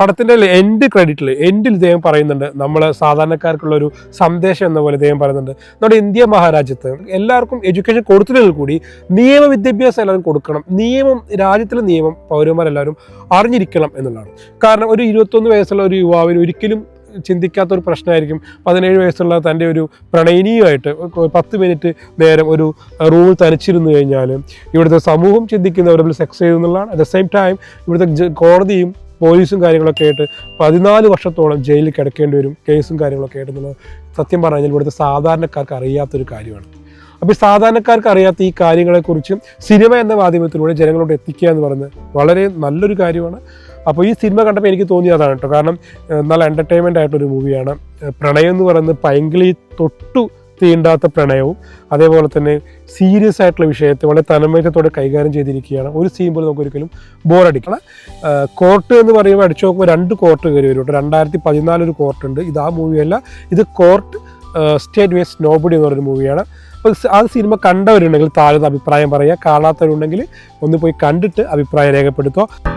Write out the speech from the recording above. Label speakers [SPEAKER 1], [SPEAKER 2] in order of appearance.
[SPEAKER 1] പടത്തിന്റെ എൻഡ് ക്രെഡിറ്റിൽ എൻഡിൽ ഇദ്ദേഹം പറയുന്നുണ്ട് നമ്മൾ സാധാരണക്കാർക്കുള്ള ഒരു സന്ദേശം എന്ന പോലെ ഇദ്ദേഹം പറയുന്നുണ്ട്. നമ്മുടെ ഇന്ത്യ മഹാരാജ്യത്ത് എല്ലാവർക്കും എഡ്യൂക്കേഷൻ കൊടുത്തില്ലെങ്കിൽ കൂടി നിയമ വിദ്യാഭ്യാസം എല്ലാവരും കൊടുക്കണം. നിയമം രാജ്യത്തിലെ നിയമം പൗരന്മാരെല്ലാവരും അറിഞ്ഞിരിക്കണം എന്നുള്ളതാണ്. കാരണം ഒരു ഇരുപത്തൊന്ന് വയസ്സുള്ള ഒരു യുവാവിന് ഒരിക്കലും ചിന്തിക്കാത്ത ഒരു പ്രശ്നമായിരിക്കും. പതിനേഴ് വയസ്സുള്ള തന്റെ ഒരു പ്രണയിനിയുമായിട്ട് പത്ത് മിനിറ്റ് നേരം ഒരു റൂമിൽ തനിച്ചിരുന്നു കഴിഞ്ഞാൽ ഇവിടുത്തെ സമൂഹം ചിന്തിക്കുന്നവരിൽ സെക്സ് ചെയ്തു എന്നുള്ളതാണ് അറ്റ് ദ സെയിം ടൈം ഇവിടുത്തെ കോടതിയും പോലീസും കാര്യങ്ങളൊക്കെ ആയിട്ട് പതിനാല് വർഷത്തോളം ജയിലിൽ കിടക്കേണ്ടി വരും കേസും കാര്യങ്ങളൊക്കെ ആയിട്ട് എന്നുള്ളത് സത്യം പറഞ്ഞു കഴിഞ്ഞാൽ ഇവിടുത്തെ സാധാരണക്കാർക്ക് അറിയാത്തൊരു കാര്യമാണ്. അപ്പോൾ ഈ സാധാരണക്കാർക്ക് അറിയാത്ത ഈ കാര്യങ്ങളെക്കുറിച്ച് സിനിമ എന്ന മാധ്യമത്തിലൂടെ ജനങ്ങളോട് എത്തിക്കുക എന്ന് പറയുന്നത് വളരെ നല്ലൊരു കാര്യമാണ്. അപ്പോൾ ഈ സിനിമ കണ്ടപ്പോൾ എനിക്ക് തോന്നിയ അതാണ് കേട്ടോ. കാരണം നല്ല എന്റർടൈൻമെന്റ് ആയിട്ടൊരു മൂവിയാണ് പ്രണയം എന്ന് പറയുന്നത് പൈങ്കിളി തൊട്ടു തീണ്ടാത്ത പ്രണയവും അതേപോലെ തന്നെ സീരിയസ് ആയിട്ടുള്ള വിഷയത്തെ വളരെ തന്മയത്തോടെ കൈകാര്യം ചെയ്തിരിക്കുകയാണ്. ഒരു സീൻ പോലും നമുക്ക് ഒരിക്കലും ബോറടിക്കണം കോർട്ട് എന്ന് പറയുമ്പോൾ അടിച്ചു നോക്കുമ്പോൾ രണ്ട് കോർട്ട് കയറി വരും രണ്ടായിരത്തി പതിനാല് ഒരു കോർട്ട് ഉണ്ട്. ഇത് ആ മൂവിയല്ല ഇത് കോർട്ട് സ്റ്റേറ്റ് വേസ് നോബഡി എന്ന് പറയുന്ന മൂവിയാണ് അപ്പോൾ ആ സിനിമ കണ്ടവരുണ്ടെങ്കിൽ താഴെ അഭിപ്രായം പറയുക. കാണാത്തവരുണ്ടെങ്കിൽ ഒന്ന് പോയി കണ്ടിട്ട് അഭിപ്രായം രേഖപ്പെടുത്തുക.